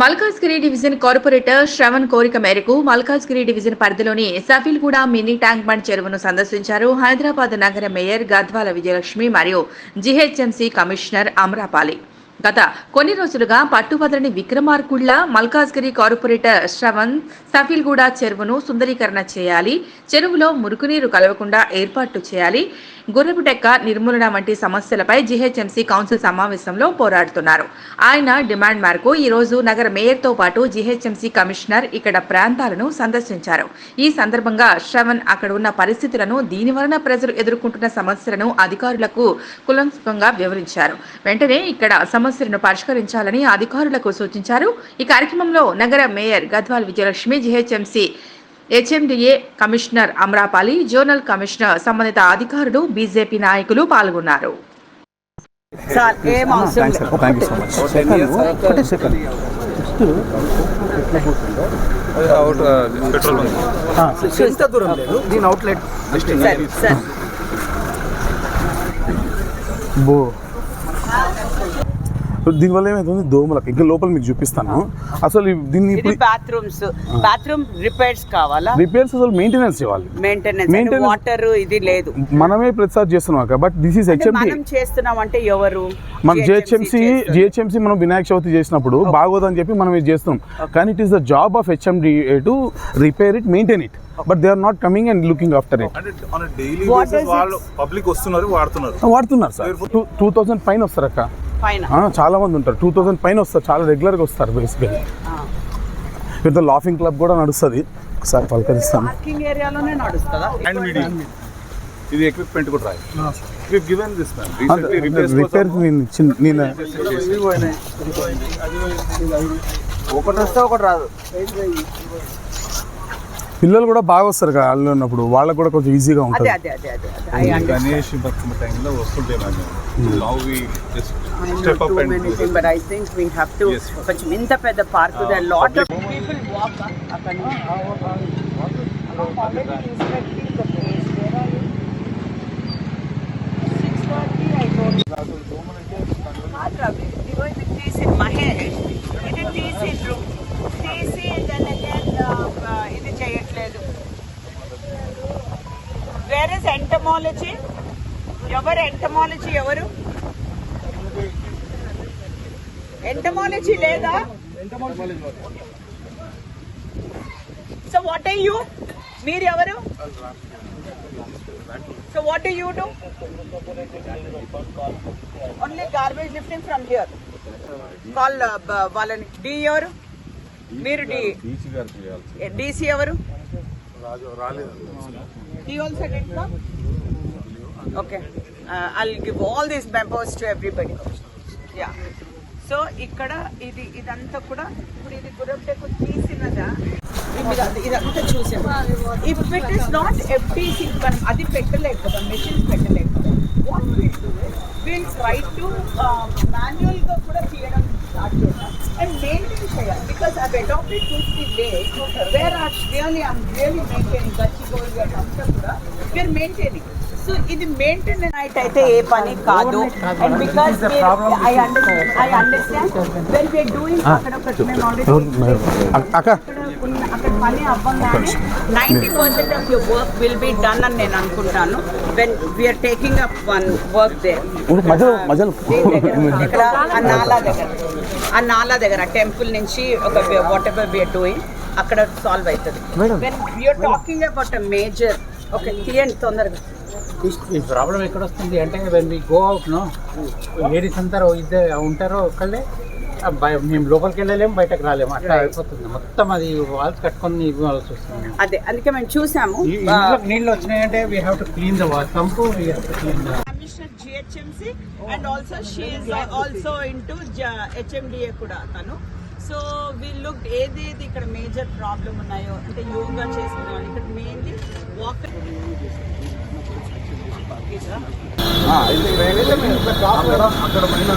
Malkajgiri division corporator Shravan కోరిక మేరకు Malkajgiri division పరిధిలోని సఫీల్గూడ మినీ ట్యాంక్ బండ్ చెరువును సందర్శించారు హైదరాబాద్ నగర మేయర్ గద్వాల విజయలక్ష్మి మరియు జీహెచ్ఎంసీ కమిషనర్ అమరాపాలి. గత కొన్ని రోజులుగా పట్టుబదలని విక్రమార్కుళ్ళ మల్కాజ్గిరి కార్పొరేటర్ శ్రవణ్ సఫీల్గూడ చెరువును సుందరీకరణ చేయాలి చెరువులో మురుగునీరు కలవకుండా ఏర్పాట్లు చేయాలి గుర్రపుటెక్క నిర్మూలన వంటి సమస్యలపై జీహెచ్ఎంసీ కౌన్సిల్ సమావేశంలో పోరాడుతున్నారు. ఆయన డిమాండ్ మేరకు ఈ రోజు నగర మేయర్తో పాటు జీహెచ్ఎంసీ కమిషనర్ ఇక్కడ ప్రాంతాలను సందర్శించారు. ఈ సందర్భంగా శ్రవణ్ అక్కడ ఉన్న పరిస్థితులను దీని వలన ప్రజలు ఎదుర్కొంటున్న సమస్యలను అధికారులకు కులంకంగా వివరించారు. వెంటనే ఇక్కడ సమస్యలను పరిష్కరించాలని అధికారులకు సూచించారు. ఈ కార్యక్రమంలో నగర mayor Gadwal Vijayalakshmi GHMC HMDA commissioner Amrapali zonal commissioner సంబంధిత అధికారులు బీజేపీ నాయకులు పాల్గొన్నారు. సార్ ఎంత దూరం లేదు. దీని అవుట్లెట్ బో. దీనివల్ల ఏమైతుంది? దోమలకు ఇంకా లోపల మీకు చూపిస్తాను. అసలు దీన్ని ఇప్పుడు బాత్రూమ్స్ బాత్రూమ్ రిపేర్స్ కావాలా? రిపేర్స్ అసలు మెయింటెనెన్స్ ఇవ్వాలి. మెయింటెనెన్స్ Maintenance- వాటర్ ఇది లేదు. మనమే ప్రతిసారి చేస్తున్నాం బట్ దిస్ ఈస్ అంటే హెచ్ఎండి మనం చేస్తున్నాం అంటే ఎవరు? మన జిహెచ్ఎంసీ. జిహెచ్ఎంసీ మనం వినాయక చవితి చేసినప్పుడు బాగోదని చెప్పి మనం ఇది చేస్తున్నాం కానీ it is the job of HMD to repair it maintain it but they are not coming and looking after it daily వాళ్ళు పబ్లిక్ వస్తున్నారు వాడుతున్నారు. వాడుతున్నారు సార్. టూ టూ థౌసండ్ పైన వస్తారు అక్క చాలా మంది ఉంటారు. టూ థౌసండ్ పైన వస్తారు. చాలా రెగ్యులర్గా వస్తారు బేసికలీ పెద్ద లాఫింగ్ క్లబ్ కూడా నడుస్తుంది. ఒకసారి పలకరిస్తాను. పార్కింగ్ ఏరియాలోనే నడుస్తుందా? అండ్ మీడియం ఇది ఎక్విప్మెంట్ కూడా రాయి we given this man recently repairs repair నేను నేను ఒకటి వస్తే ఒకటి రాదు. పిల్లలు కూడా బాగా వస్తారు కదా వాళ్ళు ఉన్నప్పుడు వాళ్ళకి కూడా కొంచెం ఈజీగా ఉంటుంది. అదే అదే అదే అదే. I understand. గణేష్ భక్తి టైంలో వస్తుంటే ma'am now we just I know step up too and many things, but I think we have to Yes. కొంచెం ఇంత పెద్ద park there are lot of people walk అక్కడ తీసి మహేష్ ఇది తీసిండ్రు తీసి దాన్ని again, uh, ఇది చేయట్లేదు వేర్ ఇస్ ఎంటమాలజీ ఎవరు ఎంటమాలజీ ఎవరు? ఎంటమాలజీ లేదా? సో వాట్ ఐ యూ మీరు ఎవరు? So what do you do only garbage lifting from here call వాళ్ళని. డి ఎవరు? మీరు డి డీసీ ఎవరు? He okay I give all these members to everybody yeah so ఇక్కడ ఇది ఇదంతా కూడా ఇప్పుడు ఇది గురబ్టెక్ తీసినదా? ఇదంతా చూసాం. If it is not FTC మనం అది పెట్టలేకపోతాం మెషిన్స్ పెట్టలేకపోతాం వాట్ విల్ ట్రై టు మాన్యువల్గా కూడా తీయడం స్టార్ట్ చేద్దాం అండ్ మెయింటైన్ చేయాలి because I adapted two three day where are really I'm really maintaining Gachibowli అంతా కూడా వీఆర్ మెయింటైనింగ్ సో ఇది మెయింటెనెన్స్ నైట్ అయితే ఏ పని కాదు and because I understand I understand when we're doing అక్కడ ఒకటి మేము already అక్క అక్కడ ఉన్న అక్కడ పని అవ్వగానే ninety percent of your work will be done అని నేను అనుకుంటాను. When we're taking up one work they ఇక్కడ ఆ నాలా దగ్గర. ఆ నాలా దగ్గర టెంపుల్ నుంచి ఒక వాట్ ఎవర్ వీఆర్ డూయింగ్ అక్కడ సాల్వ్ అవుతుంది. When we're talking about a major okay తీయండి తొందరగా. ఈ ప్రాబ్లం ఎక్కడ వస్తుంది అంటే when we go out no ladies అందరూ ఇద్దరు ఉంటారో బయ- మేము లోపలికి వెళ్ళలేము బయటకు రాలేము. అట్లా అయిపోతుంది. మొత్తం అది వాల్స్ కట్టుకొని ఇవ్వాల్సి వస్తుంది అదే అందుకే మేము చూసాము. నీళ్ళు వచ్చినాయంటే we have to clean the wall pump we have to clean the commissioner GHMC and also she's also into HMDA కూడా తను. సో వీ లుక్ ఏదేది ఇక్కడ మేజర్ ప్రాబ్లం ఉన్నాయో అంటే యోగా వాళ్ళు ఇక్కడ మెయిన్లీ వాక్ అక్కడ అక్కడ పైన